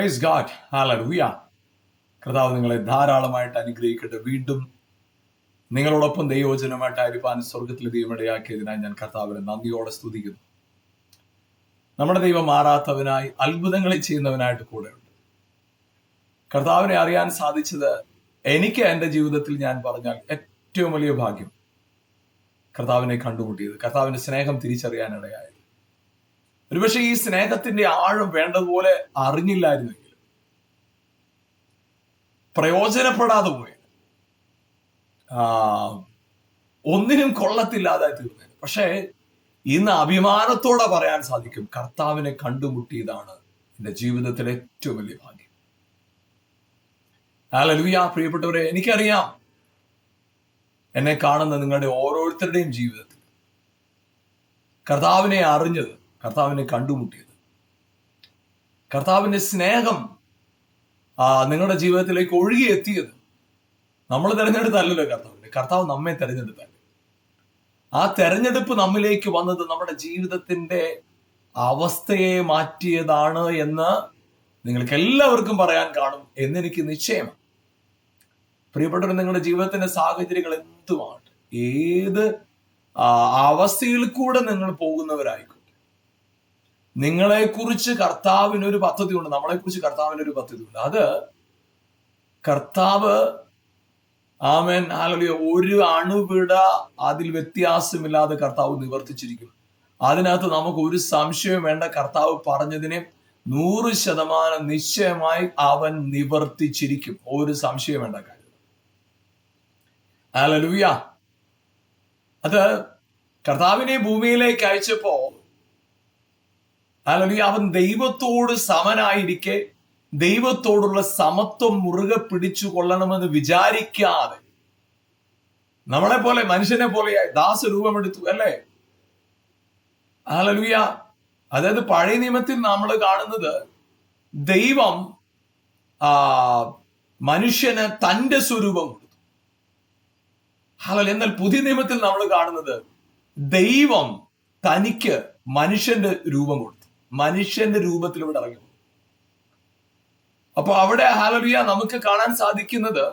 Praise God ഹാലൂയ കർത്താവ് നിങ്ങളെ ധാരാളമായിട്ട് അനുഗ്രഹിക്കട്ടെ. വീണ്ടും നിങ്ങളോടൊപ്പം ദൈവവചനമായിട്ട് അരിപ്പാൻ സ്വർഗത്തിലെ ദൈവമിടയാക്കിയതിനായി ഞാൻ കർത്താവിനെ നന്ദിയോടെ സ്തുതിക്കുന്നു. നമ്മുടെ ദൈവം മാറാത്തവനായി അത്ഭുതങ്ങളെ ചെയ്യുന്നവനായിട്ട് കൂടെയുണ്ട്. കർത്താവിനെ അറിയാൻ സാധിച്ചത് എനിക്ക് എന്റെ ജീവിതത്തിൽ ഞാൻ പറഞ്ഞാൽ ഏറ്റവും വലിയ ഭാഗ്യം കർത്താവിനെ കണ്ടുമുട്ടിയത് കർത്താവിന്റെ സ്നേഹം തിരിച്ചറിയാനിടയായത് ഒരുപക്ഷെ ഈ സ്നേഹത്തിന്റെ ആഴം വേണ്ടതുപോലെ അറിഞ്ഞില്ലായിരുന്നെങ്കിൽ പ്രയോജനപ്പെടാതെ പോയത് ഒന്നിനും കൊള്ളത്തില്ലാതായി തീർന്നത് പക്ഷേ ഇന്ന് അഭിമാനത്തോടെ പറയാൻ സാധിക്കും കർത്താവിനെ കണ്ടുമുട്ടിയതാണ് എന്റെ ജീവിതത്തിലെ ഏറ്റവും വലിയ ഭാഗ്യം. ഹല്ലേലൂയ പ്രിയപ്പെട്ടവരെ എനിക്കറിയാം എന്നെ കാണുന്ന നിങ്ങളുടെ ഓരോരുത്തരുടെയും ജീവിതത്തിൽ കർത്താവിനെ അറിഞ്ഞത് കർത്താവിനെ കണ്ടുമുട്ടിയത്. കർത്താവിന്റെ സ്നേഹം നിങ്ങളുടെ ജീവിതത്തിലേക്ക് ഒഴുകിയെത്തിയത് നമ്മൾ തിരഞ്ഞെടുത്തല്ലല്ലോ കർത്താവിനെ. കർത്താവ് നമ്മെ തിരഞ്ഞെടുത്തല്ലേ? ആ തെരഞ്ഞെടുപ്പ് നമ്മിലേക്ക് വന്നത് നമ്മുടെ ജീവിതത്തിന്റെ അവസ്ഥയെ മാറ്റിയതാണ് എന്ന് നിങ്ങൾക്ക് എല്ലാവർക്കും പറയാൻ കാണും എന്നെനിക്ക് നിശ്ചയമാണ്. പ്രിയപ്പെട്ടവർ നിങ്ങളുടെ ജീവിതത്തിന്റെ സാഹചര്യങ്ങൾ എന്തുമാണ്? ഏത് അവസ്ഥയിൽ കൂടെ നിങ്ങൾ പോകുന്നവരായിക്കോട്ടെ നിങ്ങളെ കുറിച്ച് കർത്താവിന് ഒരു പദ്ധതി ഉണ്ട് നമ്മളെക്കുറിച്ച് കർത്താവിന് ഒരു പദ്ധതി ഉണ്ട് അത് കർത്താവ് ആമേൻ ഹാലലിയ ഒരു അണുവിട അതിൽ വ്യത്യാസമില്ലാതെ കർത്താവ് നിവർത്തിച്ചിരിക്കും അതിനകത്ത് നമുക്ക് ഒരു സംശയം വേണ്ട കർത്താവ് പറഞ്ഞതിനെ നൂറ് ശതമാനം നിശ്ചയമായി അവൻ നിവർത്തിച്ചിരിക്കും. ഒരു സംശയം വേണ്ട കാര്യം. ഹാലലുയ അത് കർത്താവിനെ ഭൂമിയിലേക്ക് അയച്ചപ്പോ ഹാലലുയ അവൻ ദൈവത്തോട് സമനായിരിക്കെ ദൈവത്തോടുള്ള സമത്വം മുറുകെ പിടിച്ചു കൊള്ളണമെന്ന് വിചാരിക്കാതെ. നമ്മളെ പോലെ മനുഷ്യനെ പോലെ ദാസരൂപമെടുത്തു അല്ലേ? ഹലലുയ അതായത് പഴയ നിയമത്തിൽ നമ്മൾ കാണുന്നത് ദൈവം ആ മനുഷ്യന് തന്റെ സ്വരൂപം കൊടുത്തു. ഹലൽ എന്നാൽ പുതിയ നിയമത്തിൽ നമ്മൾ കാണുന്നത് ദൈവം തനിക്ക് മനുഷ്യന്റെ രൂപം കൊടുത്തു. മനുഷ്യന്റെ രൂപത്തിൽ ഇവിടെ ഇറങ്ങി. അപ്പൊ അവിടെ ഹാലറിയ നമുക്ക് കാണാൻ സാധിക്കുന്നത്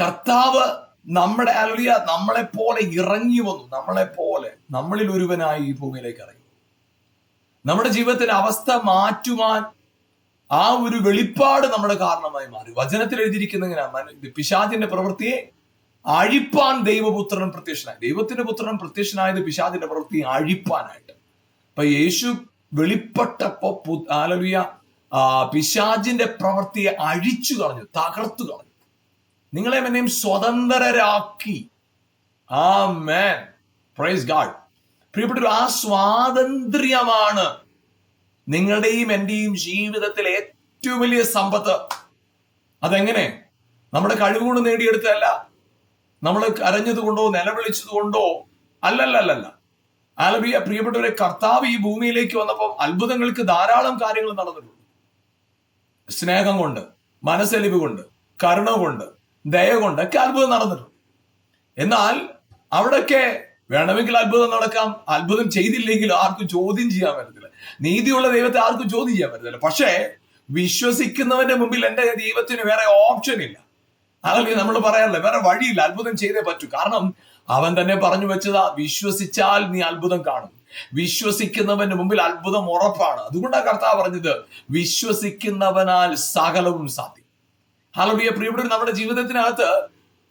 കർത്താവ് നമ്മുടെ ഹാലറിയ നമ്മളെ പോലെ ഇറങ്ങി വന്നു. നമ്മളെ പോലെ നമ്മളിൽ ഒരുവനായി ഈ ഭൂമിയിലേക്ക് ഇറങ്ങി നമ്മുടെ ജീവിതത്തിന്റെ അവസ്ഥ മാറ്റുവാൻ ആ ഒരു വെളിപ്പാട് നമ്മുടെ കാരണമായി മാറി. വചനത്തിൽ എഴുതിയിരിക്കുന്ന പിശാചിന്റെ പ്രവൃത്തിയെ അഴിപ്പാൻ ദൈവപുത്രൻ പ്രത്യക്ഷനായി. ദൈവത്തിന്റെ പുത്രൻ പ്രത്യക്ഷനായത് പിശാചിന്റെ പ്രവൃത്തിയെ അഴിപ്പാനായിട്ട്. അപ്പൊ യേശു വെളിപ്പെട്ടപ്പോ ആലലുയ പിശാചിന്റെ പ്രവൃത്തിയെ അഴിച്ചു കളഞ്ഞു തകർത്തു കളഞ്ഞു. നിങ്ങളെ എന്നെയും സ്വതന്ത്രരാക്കി. ആ മേൻ പ്രൈസ് ഗാഡ് പ്രിയപ്പെട്ടൊരു ആ സ്വാതന്ത്ര്യമാണ് നിങ്ങളുടെയും എന്റെയും ജീവിതത്തിലെ ഏറ്റവും വലിയ സമ്പത്ത്. അതെങ്ങനെ? നമ്മുടെ കഴിവുകൊണ്ട് നേടിയെടുത്തല്ല നമ്മൾ കരഞ്ഞത് നിലവിളിച്ചതുകൊണ്ടോ നിലവിളിച്ചത് കൊണ്ടോ അല്ലല്ലല്ല ആലബിയ പ്രിയപ്പെട്ടവരെ കർത്താവ് ഈ ഭൂമിയിലേക്ക് വന്നപ്പോൾ അത്ഭുതങ്ങൾക്ക് ധാരാളം കാര്യങ്ങൾ നടന്നിട്ടുണ്ട്. സ്നേഹം കൊണ്ട് മനസ്സലിവ് കൊണ്ട് കരുണ കൊണ്ട് ദയ കൊണ്ട് ഒക്കെ അത്ഭുതം നടന്നിട്ടുണ്ട്. എന്നാൽ അവിടെയൊക്കെ വേണമെങ്കിൽ അത്ഭുതം നടക്കാം. അത്ഭുതം ചെയ്തില്ലെങ്കിൽ ആർക്കും ചോദ്യം ചെയ്യാൻ പറ്റത്തില്ല. നീതിയുള്ള ദൈവത്തെ ആർക്കും ചോദ്യം ചെയ്യാൻ പറ്റത്തില്ല. പക്ഷേ വിശ്വസിക്കുന്നവന്റെ മുമ്പിൽ എന്റെ ദൈവത്തിന് വേറെ ഓപ്ഷൻ ഇല്ല. അതല്ലേ നമ്മൾ പറയാറില്ല വേറെ വഴിയില്ല. അത്ഭുതം ചെയ്തേ പറ്റൂ. കാരണം അവൻ തന്നെ പറഞ്ഞു വെച്ചതാ വിശ്വസിച്ചാൽ നീ അത്ഭുതം കാണും. വിശ്വസിക്കുന്നവന്റെ മുമ്പിൽ അത്ഭുതം ഉറപ്പാണ്. അതുകൊണ്ടാണ് കർത്താവ് പറഞ്ഞത് വിശ്വസിക്കുന്നവനാൽ സകലവും സാധ്യം. ഹാലലുയ പ്രിയപ്പെട്ട നമ്മുടെ ജീവിതത്തിനകത്ത്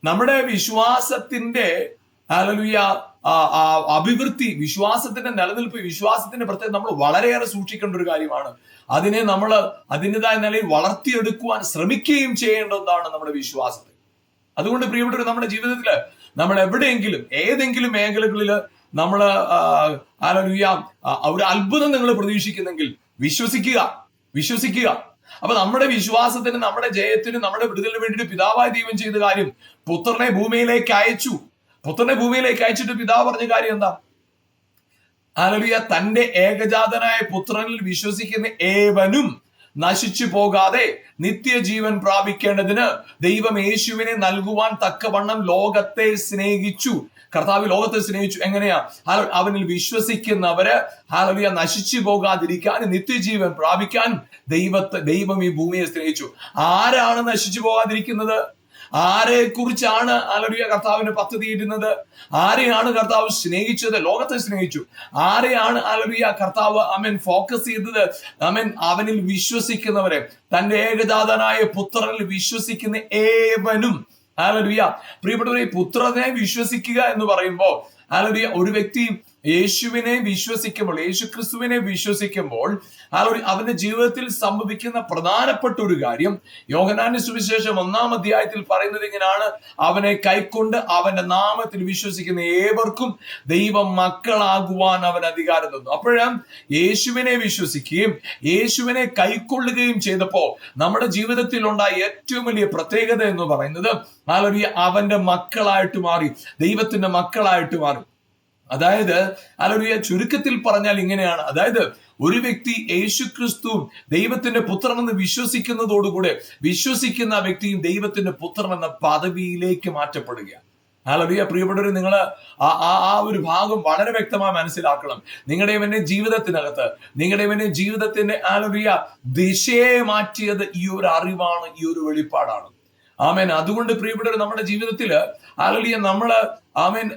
നമ്മുടെ വിശ്വാസത്തിന്റെ ഹലലുയ അഭിവൃദ്ധി വിശ്വാസത്തിന്റെ നിലനിൽപ്പ് വിശ്വാസത്തിന്റെ പ്രത്യേകത നമ്മൾ വളരെയേറെ സൂക്ഷിക്കേണ്ട ഒരു കാര്യമാണ്. അതിനെ നമ്മൾ അതിന്റെതായ നിലയിൽ വളർത്തിയെടുക്കുവാൻ ശ്രമിക്കുകയും ചെയ്യേണ്ടതാണ് നമ്മുടെ വിശ്വാസത്തെ. അതുകൊണ്ട് പ്രിയപ്പെട്ടവർ നമ്മുടെ ജീവിതത്തിൽ നമ്മൾ എവിടെയെങ്കിലും ഏതെങ്കിലും മേഖലകളിൽ നമ്മൾ ആലോചിയ ഒരു അത്ഭുതം നിങ്ങൾ പ്രതീക്ഷിക്കുന്നെങ്കിൽ വിശ്വസിക്കുക വിശ്വസിക്കുക. അപ്പൊ നമ്മുടെ വിശ്വാസത്തിന് നമ്മുടെ ജയത്തിന് നമ്മുടെ വിടുതലിന് വേണ്ടിയിട്ട് പിതാവായ ദൈവം ചെയ്ത കാര്യം പുത്രനെ ഭൂമിയിലേക്ക് അയച്ചു. പുത്രനെ ഭൂമിയിലേക്ക് അയച്ചിട്ട് പിതാവ് പറഞ്ഞ കാര്യം എന്താ? ആലലിയ തന്റെ ഏകജാതനായ പുത്രനിൽ വിശ്വസിക്കുന്ന ഏവനും നശിച്ചു പോകാതെ നിത്യജീവൻ പ്രാപിക്കേണ്ടതിന് ദൈവം യേശുവിനെ നൽകുവാൻ തക്കവണ്ണം ലോകത്തെ സ്നേഹിച്ചു. കർത്താവ് ലോകത്തെ സ്നേഹിച്ചു. എങ്ങനെയാ? അവനിൽ വിശ്വസിക്കുന്നവര് ഹാലലിയ നശിച്ചു പോകാതിരിക്കാൻ നിത്യജീവൻ പ്രാപിക്കാൻ ദൈവത്തെ ദൈവം ഈ ഭൂമിയെ സ്നേഹിച്ചു. ആരാണ് നശിച്ചു പോകാതിരിക്കുന്നത്? ആരെ കുറിച്ചാണ് അലറിയ കർത്താവിന് പദ്ധതി ഇടുന്നത് ആരെയാണ് കർത്താവ് സ്നേഹിച്ചത്? ലോകത്തെ സ്നേഹിച്ചു. ആരെയാണ് അലറിയ കർത്താവ് അമൻ ഫോക്കസ് ചെയ്തത്? അമൻ അവനിൽ വിശ്വസിക്കുന്നവരെ. തന്റെ ഏകജാതനായ പുത്രനിൽ വിശ്വസിക്കുന്ന ഏവനും അലറിയ പ്രിയപ്പെട്ടവരെ പുത്രനെ വിശ്വസിക്കുക എന്ന് പറയുമ്പോൾ അലറിയ ഒരു വ്യക്തി യേശുവിനെ വിശ്വസിക്കുമ്പോൾ യേശു ക്രിസ്തുവിനെ വിശ്വസിക്കുമ്പോൾ ആ ഒരു അവന്റെ ജീവിതത്തിൽ സംഭവിക്കുന്ന പ്രധാനപ്പെട്ട ഒരു കാര്യം യോഹനാന്റെ സുവിശേഷം ഒന്നാം അധ്യായത്തിൽ പറയുന്നത് ഇങ്ങനെയാണ്. അവനെ കൈക്കൊണ്ട് അവന്റെ നാമത്തിൽ വിശ്വസിക്കുന്ന ഏവർക്കും ദൈവം മക്കളാകുവാൻ അവൻ അധികാരം തന്നു. അപ്പോഴും യേശുവിനെ വിശ്വസിക്കുകയും യേശുവിനെ കൈക്കൊള്ളുകയും ചെയ്തപ്പോ നമ്മുടെ ജീവിതത്തിൽ ഉണ്ടായ ഏറ്റവും വലിയ പ്രത്യേകത എന്ന് പറയുന്നത് ആലൊരു അവന്റെ മക്കളായിട്ട് മാറി ദൈവത്തിന്റെ മക്കളായിട്ട് മാറി. അതായത് അലറിയ ചുരുക്കത്തിൽ പറഞ്ഞാൽ ഇങ്ങനെയാണ്. അതായത് ഒരു വ്യക്തി യേശു ക്രിസ്തു ദൈവത്തിന്റെ പുത്രനെന്ന് വിശ്വസിക്കുന്നതോടുകൂടെ വിശ്വസിക്കുന്ന ആ വ്യക്തിയും ദൈവത്തിന്റെ പുത്രൻ എന്ന പദവിയിലേക്ക് മാറ്റപ്പെടുകയാണ്. അലറിയ പ്രിയപ്പെട്ടവർ നിങ്ങൾ ആ ആ- ആ ഒരു ഭാഗം വളരെ വ്യക്തമായി മനസ്സിലാക്കണം. നിങ്ങളുടെ ഇവന്റെ ജീവിതത്തിനകത്ത് നിങ്ങളുടെ ഇവന്റെ ജീവിതത്തിന്റെ ആലറിയ ദിശയെ മാറ്റിയത് ഈ ഒരു അറിവാണ് ഈ ഒരു വെളിപ്പാടാണ്. ആമേൻ. അതുകൊണ്ട് പ്രിയപ്പെട്ടവർ നമ്മുടെ ജീവിതത്തിൽ ആലലിയ നമ്മൾ മീൻ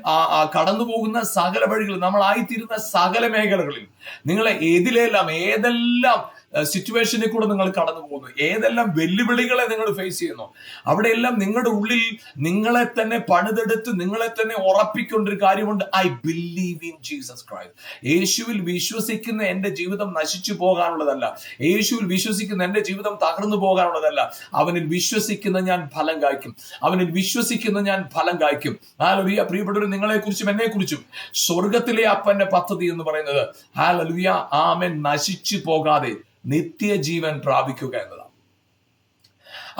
കടന്നു പോകുന്ന സകല വഴികളിൽ നമ്മളായിത്തീരുന്ന സകല മേഖലകളിൽ നിങ്ങളെ ഏതിലെല്ലാം ഏതെല്ലാം സിറ്റുവേഷനിൽ കൂടെ നിങ്ങൾ കടന്നു പോകുന്നു. ഏതെല്ലാം വെല്ലുവിളികളെ നിങ്ങൾ ഫേസ് ചെയ്യുന്നു? അവിടെയെല്ലാം നിങ്ങളുടെ ഉള്ളിൽ നിങ്ങളെ തന്നെ പണിതെടുത്ത് നിങ്ങളെ തന്നെ ഉറപ്പിക്കൊണ്ടൊരു കാര്യമുണ്ട്. I believe in Jesus Christ യേശുവിൽ വിശ്വസിക്കുന്ന എന്റെ ജീവിതം നശിച്ചു പോകാനുള്ളതല്ല. യേശുവിൽ വിശ്വസിക്കുന്ന എന്റെ ജീവിതം തകർന്നു പോകാനുള്ളതല്ല. അവനിൽ വിശ്വസിക്കുന്ന ഞാൻ ഫലം കായ്ക്കും. അവനിൽ വിശ്വസിക്കുന്ന ഞാൻ ഫലം കായ്ക്കും. ഹാലലുയ പ്രിയപ്പെട്ടവർ നിങ്ങളെ കുറിച്ചും എന്നെ കുറിച്ചും സ്വർഗത്തിലെ അപ്പന്റെ പദ്ധതി എന്ന് പറയുന്നത് ഹാലലുയ ആമൻ. നശിച്ചു പോകാതെ നിത്യജീവൻ പ്രാപിക്കുക എന്നതാണ്.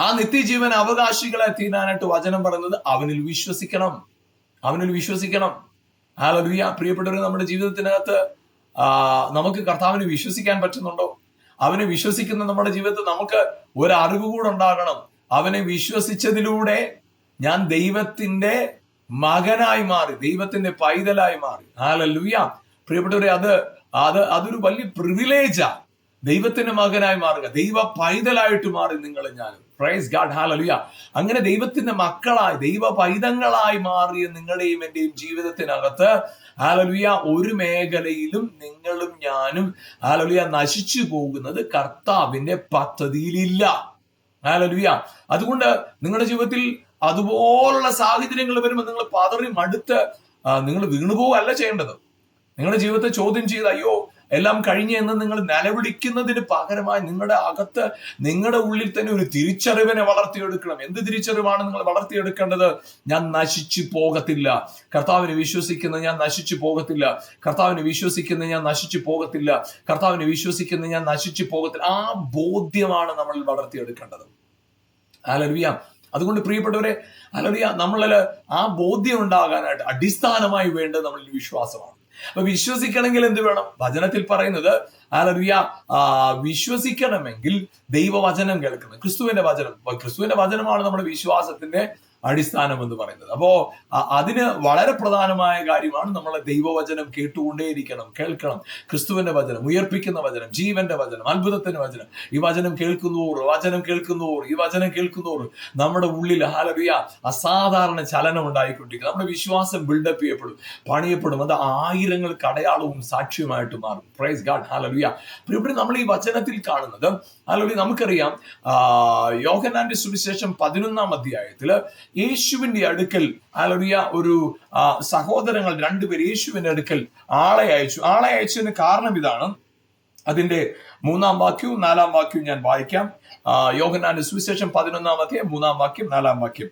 ആ നിത്യജീവൻ അവകാശികളെ തീരാനായിട്ട് വചനം പറയുന്നത് അവനിൽ വിശ്വസിക്കണം. അവനിൽ വിശ്വസിക്കണം. ഹാലലുയ പ്രിയപ്പെട്ടവർ നമ്മുടെ ജീവിതത്തിനകത്ത് നമുക്ക് കർത്താവിനെ വിശ്വസിക്കാൻ പറ്റുന്നുണ്ടോ? അവനെ വിശ്വസിക്കുന്ന നമ്മുടെ ജീവിതത്തിൽ നമുക്ക് ഒരു അറിവ് കൂടെ ഉണ്ടാകണം. അവനെ വിശ്വസിച്ചതിലൂടെ ഞാൻ ദൈവത്തിന്റെ മകനായി മാറി ദൈവത്തിന്റെ പൈതലായി മാറി. ഹാലലുയ പ്രിയപ്പെട്ടവരെ അത് അത് അതൊരു വലിയ പ്രിവിലേജാ ദൈവത്തിന്റെ മകനായി മാറുക. ദൈവ പൈതലായിട്ട് മാറി നിങ്ങൾ ഞാൻ പ്രൈസ് ഗാഡ് ഹാലലുയ അങ്ങനെ ദൈവത്തിന്റെ മക്കളായി ദൈവ പൈതങ്ങളായി മാറിയ നിങ്ങളുടെയും എന്റെയും ജീവിതത്തിനകത്ത് ഹാലലുയ ഒരു മേഖലയിലും നിങ്ങളും ഞാനും ഹാലലുയ നശിച്ചു പോകുന്നത് കർത്താവിന്റെ പദ്ധതിയിലില്ല. ഹാലലുയ അതുകൊണ്ട് നിങ്ങളുടെ ജീവിതത്തിൽ അതുപോലുള്ള സാഹചര്യങ്ങൾ വരുമ്പോൾ നിങ്ങൾ പതറി മടുത്ത് നിങ്ങൾ വീണുപോകല്ല ചെയ്യേണ്ടത്. നിങ്ങളുടെ ജീവിതത്തെ ചോദ്യം ചെയ്ത് അയ്യോ എല്ലാം കഴിഞ്ഞു എന്ന് നിങ്ങൾ നിലവിളിക്കുന്നതിന് പകരമായി നിങ്ങളുടെ അകത്ത് നിങ്ങളുടെ ഉള്ളിൽ തന്നെ ഒരു തിരിച്ചറിവിനെ വളർത്തിയെടുക്കണം. എന്ത് തിരിച്ചറിവാണ് നിങ്ങൾ വളർത്തിയെടുക്കേണ്ടത്? ഞാൻ നശിച്ചു പോകത്തില്ല. കർത്താവിനെ വിശ്വസിക്കുന്ന ഞാൻ നശിച്ചു പോകത്തില്ല. കർത്താവിനെ വിശ്വസിക്കുന്ന ഞാൻ നശിച്ചു പോകത്തില്ല. കർത്താവിനെ വിശ്വസിക്കുന്ന ഞാൻ നശിച്ചു പോകത്തില്ല. ആ ബോധ്യമാണ് നമ്മൾ വളർത്തിയെടുക്കേണ്ടത്. അലറിയ അതുകൊണ്ട് പ്രിയപ്പെട്ടവരെ അലറിയ നമ്മളിൽ ആ ബോധ്യം ഉണ്ടാകാനായിട്ട് അടിസ്ഥാനമായി വേണ്ടത് നമ്മളിൽ വിശ്വാസമാണ്. അപ്പൊ വിശ്വസിക്കണമെങ്കിൽ എന്ത് വേണം? വചനത്തിൽ പറയുന്നത് ആലറിയ വിശ്വസിക്കണമെങ്കിൽ ദൈവവചനം കേൾക്കണം. ക്രിസ്തുവിന്റെ വചനം. ക്രിസ്തുവിന്റെ വചനമാണ് നമ്മുടെ വിശ്വാസത്തിന്റെ അടിസ്ഥാനം എന്ന് പറയുന്നത്. അപ്പോ അതിന് വളരെ പ്രധാനമായ കാര്യമാണ് നമ്മളെ ദൈവവചനം കേട്ടുകൊണ്ടേയിരിക്കണം കേൾക്കണം. ക്രിസ്തുവിന്റെ വചനം ഉയർപ്പിക്കുന്ന വചനം ജീവന്റെ വചനം അത്ഭുതത്തിന്റെ വചനം. ഈ വചനം കേൾക്കുന്നോർ വചനം കേൾക്കുന്നോർ ഈ വചനം കേൾക്കുന്നോർ. നമ്മുടെ ഉള്ളിൽ ഹാലറിയ അസാധാരണ ചലനം ഉണ്ടായിക്കൊണ്ടിരിക്കും. നമ്മുടെ വിശ്വാസം ബിൽഡപ്പ് ചെയ്യപ്പെടും പണിയപ്പെടും. അത് ആയിരങ്ങൾ കടയാളവും സാക്ഷ്യമായിട്ട് മാറും. പ്രൈസ് ഗാഡ് ഹാലറിയ ഇവിടെ നമ്മൾ ഈ വചനത്തിൽ കാണുന്നത് ഹാലറിയ നമുക്കറിയാം യോഗനാന്റെ സുവിശേഷം പതിനൊന്നാം അധ്യായത്തിൽ യേശുവിന്റെ അടുക്കൽ അലറിയ ഒരു സഹോദരങ്ങൾ രണ്ടുപേർ യേശുവിന്റെ അടുക്കൽ ആളെ അയച്ചു. ആളെ അയച്ചതിന് കാരണം ഇതാണ്. അതിന്റെ മൂന്നാം വാക്യവും നാലാം വാക്യവും ഞാൻ വായിക്കാം. യോഹനാന്റെ സുവിശേഷം പതിനൊന്നാം അധ്യായം മൂന്നാം വാക്യം നാലാം വാക്യം.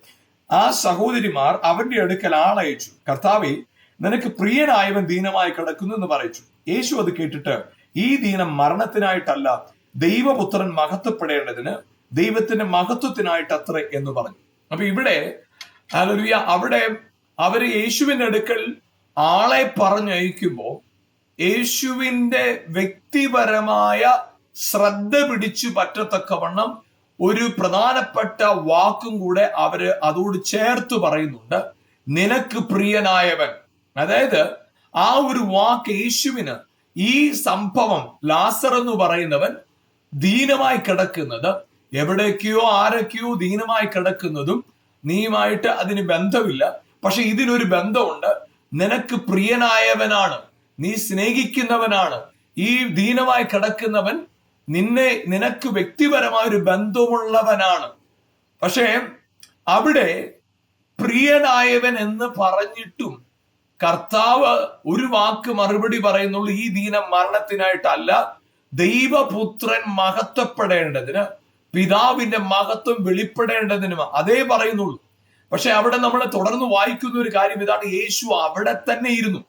ആ സഹോദരിമാർ അവന്റെ അടുക്കൽ ആളയച്ചു കർത്താവെ നിനക്ക് പ്രിയനായവൻ ദീനമായി കിടക്കുന്നു എന്ന് പറയിച്ചു. യേശു അത് കേട്ടിട്ട് ഈ ദീനം മരണത്തിനായിട്ടല്ല ദൈവപുത്രൻ മഹത്വപ്പെടേണ്ടതിന് ദൈവത്തിന്റെ മഹത്വത്തിനായിട്ട് അത്ര എന്ന് പറഞ്ഞു. അപ്പൊ ഇവിടെ ഹല്ലേലൂയ അവിടെ അവർ യേശുവിന്റെ അടുക്കൽ ആളെ പറഞ്ഞയക്കുമ്പോ യേശുവിന്റെ വ്യക്തിപരമായ ശ്രദ്ധ പിടിച്ചു പറ്റത്തക്കവണ്ണം ഒരു പ്രധാനപ്പെട്ട വാക്കും കൂടെ അവർ അതോട് ചേർത്ത് പറയുന്നുണ്ട്. നിനക്ക് പ്രിയനായവൻ. അതായത് ആ ഒരു വാക്ക് യേശുവിന് ഈ സംഭവം ലാസർ എന്ന് പറയുന്നവൻ ദീനമായി കിടക്കുന്നത് എവിടേക്കോ ആരൊക്കെയോ ദീനമായി കിടക്കുന്നതും നീയുമായിട്ട് അതിന് ബന്ധമില്ല. പക്ഷെ ഇതിനൊരു ബന്ധമുണ്ട്. നിനക്ക് പ്രിയനായവനാണ്. നീ സ്നേഹിക്കുന്നവനാണ്. ഈ ദീനമായി കിടക്കുന്നവൻ നിന്നെ നിനക്ക് വ്യക്തിപരമായ ഒരു ബന്ധമുള്ളവനാണ്. പക്ഷേ അവിടെ പ്രിയനായവൻ എന്ന് പറഞ്ഞിട്ടും കർത്താവ് ഒരു വാക്ക് മറുപടി പറയുന്നുള്ളൂ ഈ ദീനം മരണത്തിനായിട്ടല്ല ദൈവപുത്രൻ മഹത്വപ്പെടേണ്ടതിന്. പിതാവിന്റെ മഹത്വം വെളിപ്പെടേണ്ടതിനും അതേ പറയുന്നുള്ളൂ. പക്ഷെ അവിടെ നമ്മൾ തുടർന്ന് വായിക്കുന്ന ഒരു കാര്യം ഇതാണ്. യേശു അവിടെ തന്നെ ഇരുന്നു.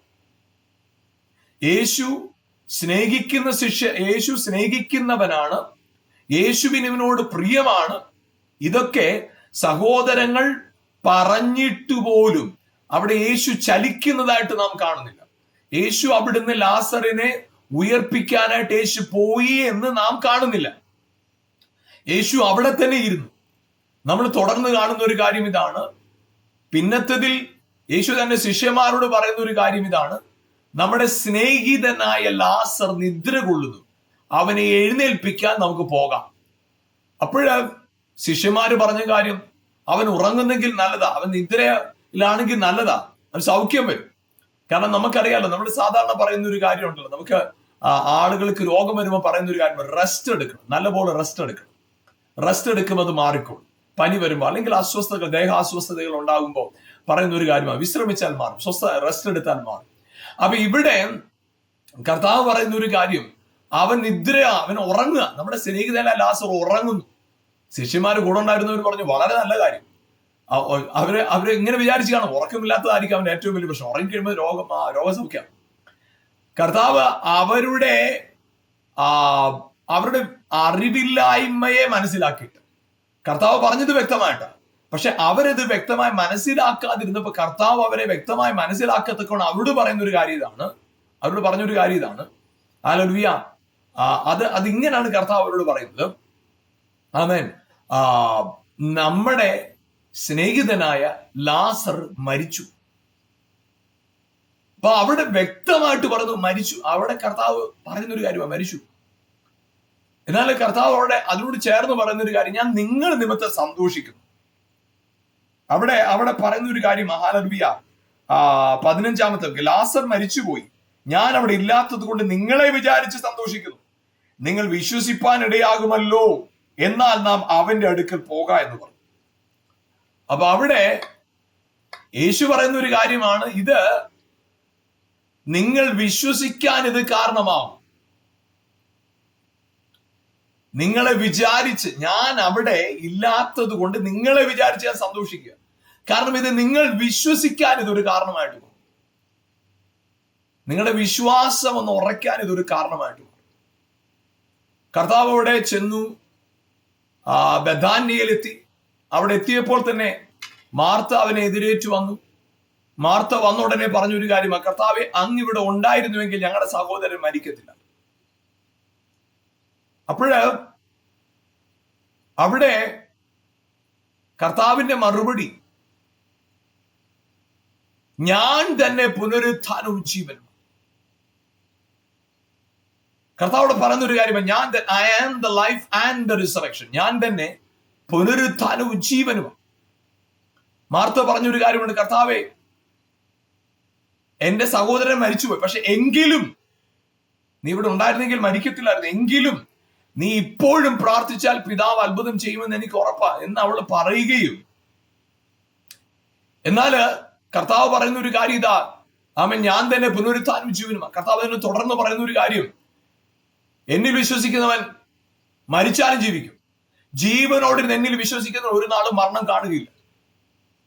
യേശു സ്നേഹിക്കുന്ന ശിഷ്യ യേശു സ്നേഹിക്കുന്നവനാണ്. യേശുവിന് ഇവനോട് പ്രിയമാണ്. ഇതൊക്കെ സഹോദരങ്ങൾ പറഞ്ഞിട്ട് പോലും അവിടെ യേശു ചലിക്കുന്നതായിട്ട് നാം കാണുന്നില്ല. യേശു അവിടുന്ന് ലാസറിനെ ഉയർപ്പിക്കാനായിട്ട് യേശു പോയി എന്ന് നാം കാണുന്നില്ല. യേശു അവിടെ തന്നെ ഇരുന്നു. നമ്മൾ തുടർന്ന് കാണുന്ന ഒരു കാര്യം ഇതാണ്. പിന്നത്തതിൽ യേശു തന്റെ ശിഷ്യന്മാരോട് പറയുന്ന ഒരു കാര്യം ഇതാണ്. നമ്മുടെ സ്നേഹിതനായ ലാസർ നിദ്ര കൊള്ളുന്നു. അവനെ എഴുന്നേൽപ്പിക്കാൻ നമുക്ക് പോകാം. അപ്പോഴ് ശിഷ്യന്മാര് പറഞ്ഞ കാര്യം അവൻ ഉറങ്ങുന്നെങ്കിൽ നല്ലതാ അവൻ നിദ്രയിലാണെങ്കിൽ നല്ലതാ അവൻ സൗഖ്യം വരും. കാരണം നമുക്കറിയാലോ നമ്മൾ സാധാരണ പറയുന്ന ഒരു കാര്യമുണ്ടല്ലോ നമുക്ക് ആളുകൾക്ക് രോഗം വരുമ്പോൾ പറയുന്ന ഒരു കാര്യം റെസ്റ്റ് എടുക്കണം നല്ലപോലെ റെസ്റ്റ് എടുക്കണം. റെസ്റ്റ് എടുക്കുമ്പോൾ അത് മാറിക്കോളും. പനി വരുമ്പോൾ അല്ലെങ്കിൽ അസ്വസ്ഥതകൾ ദേഹാസ്വസ്ഥതകൾ ഉണ്ടാകുമ്പോൾ പറയുന്ന ഒരു കാര്യമാണ്. വിശ്രമിച്ചാൽ മാറും. സ്വസ്ഥ റെസ്റ്റ് എടുത്താൽ മാറും. അപ്പൊ ഇവിടെ കർത്താവ് പറയുന്ന ഒരു കാര്യം അവൻ നിദ്ര അവൻ ഉറങ്ങുക. നമ്മുടെ സ്നേഹിതല ലാസർ ഉറങ്ങുന്നു. ശിഷ്യന്മാർ കൂടെ ഉണ്ടായിരുന്നവർ പറഞ്ഞു വളരെ നല്ല കാര്യം. അവർ അവർ ഇങ്ങനെ വിചാരിച്ചു കാണും ഉറക്കമില്ലാത്തതായിരിക്കും അവൻ ഏറ്റവും വലിയ പ്രശ്നം. ഉറങ്ങി കഴിയുമ്പോൾ രോഗം രോഗസൗഖ്യം. കർത്താവ് അവരുടെ ആ അവരുടെ അറിവില്ലായ്മയെ മനസ്സിലാക്കിയിട്ട്. കർത്താവ് പറഞ്ഞത് വ്യക്തമായിട്ട്. പക്ഷെ അവരത് വ്യക്തമായി മനസ്സിലാക്കാതിരുന്നപ്പോൾ കർത്താവ് അവരെ വ്യക്തമായി മനസ്സിലാക്കത്തക്കോണം അവരോട് പറയുന്ന ഒരു കാര്യം ഇതാണ്. അവരോട് പറഞ്ഞൊരു കാര്യം ഇതാണ്. ആലോലിയ അത് അതിങ്ങനെയാണ് കർത്താവ് അവരോട് പറയുന്നത്. ആമേൻ നമ്മുടെ സ്നേഹിതനായ ലാസർ മരിച്ചു. അപ്പൊ അവിടെ വ്യക്തമായിട്ട് പറഞ്ഞു മരിച്ചു. അവിടെ കർത്താവ് പറയുന്നൊരു കാര്യമാണ് മരിച്ചു. എന്നാൽ കർത്താവ് അവിടെ അതിനോട് ചേർന്ന് പറയുന്ന ഒരു കാര്യം ഞാൻ നിങ്ങൾ നിമിത്തം സന്തോഷിക്കുന്നു. അവിടെ അവിടെ പറയുന്ന ഒരു കാര്യം മഹാനർവിയ ആ പതിനഞ്ചാമത്തെ ലാസർ മരിച്ചുപോയി. ഞാൻ അവിടെ ഇല്ലാത്തത് കൊണ്ട് നിങ്ങളെ വിചാരിച്ച് സന്തോഷിക്കുന്നു. നിങ്ങൾ വിശ്വസിപ്പാൻ ഇടയാകുമല്ലോ എന്നാൽ നാം അവന്റെ അടുക്കൽ പോക എന്ന് പറഞ്ഞു. അപ്പൊ അവിടെ യേശു പറയുന്ന ഒരു കാര്യമാണ് ഇത് നിങ്ങൾ വിശ്വസിക്കാൻ ഇത് കാരണമാവും. നിങ്ങളെ വിചാരിച്ച് ഞാൻ അവിടെ ഇല്ലാത്തത് കൊണ്ട് നിങ്ങളെ വിചാരിച്ച് ഞാൻ സന്തോഷിക്കുക. കാരണം ഇത് നിങ്ങൾ വിശ്വസിക്കാൻ ഇതൊരു കാരണമായിട്ട്. പോകും നിങ്ങളുടെ വിശ്വാസം ഒന്ന് ഉറയ്ക്കാൻ ഇതൊരു കാരണമായിട്ട്. പോകും കർത്താവ് അവിടെ ചെന്നു ആ ബദാന്യയിലെത്തി അവിടെ എത്തിയപ്പോൾ തന്നെ മാർത്ത അവനെ എതിരേറ്റു വന്നു. മാർത്ത വന്ന ഉടനെ പറഞ്ഞൊരു കാര്യം കർത്താവെ അങ്ങ് ഇവിടെ ഉണ്ടായിരുന്നുവെങ്കിൽ ഞങ്ങളുടെ സഹോദരൻ മരിക്കത്തില്ല. അപ്പോഴ് അവിടെ കർത്താവിന്റെ മറുപടി ഞാൻ തന്നെ പുനരുത്ഥാനവും ജീവനും കർത്താവോട് പറഞ്ഞൊരു കാര്യം ഞാൻ I am the life and the resurrection ഞാൻ തന്നെ പുനരുത്ഥാനവും ജീവനുമാണ് മാർത്ത പറഞ്ഞൊരു കാര്യമുണ്ട് കർത്താവേ എന്റെ സഹോദരൻ മരിച്ചുപോയി. പക്ഷെ എങ്കിലും നീ ഇവിടെ ഉണ്ടായിരുന്നെങ്കിൽ മരിക്കത്തില്ലായിരുന്നു. എങ്കിലും നീ ഇപ്പോഴും പ്രാർത്ഥിച്ചാൽ പിതാവ് അത്ഭുതം ചെയ്യുമെന്ന് എനിക്ക് ഉറപ്പാ എന്ന് അവൾ പറയുകയും. എന്നാൽ കർത്താവ് പറയുന്ന ഒരു കാര്യം ഇതാ. ആമൻ ഞാൻ തന്നെ പുനരുത്ഥാനം ജീവനും കർത്താവ് തന്നെ തുടർന്ന് പറയുന്ന ഒരു കാര്യം. എന്നിൽ വിശ്വസിക്കുന്നവൻ മരിച്ചാലും ജീവിക്കും. ജീവനോട് എന്നിൽ വിശ്വസിക്കുന്ന ഒരു നാളും മരണം കാണുകയില്ല.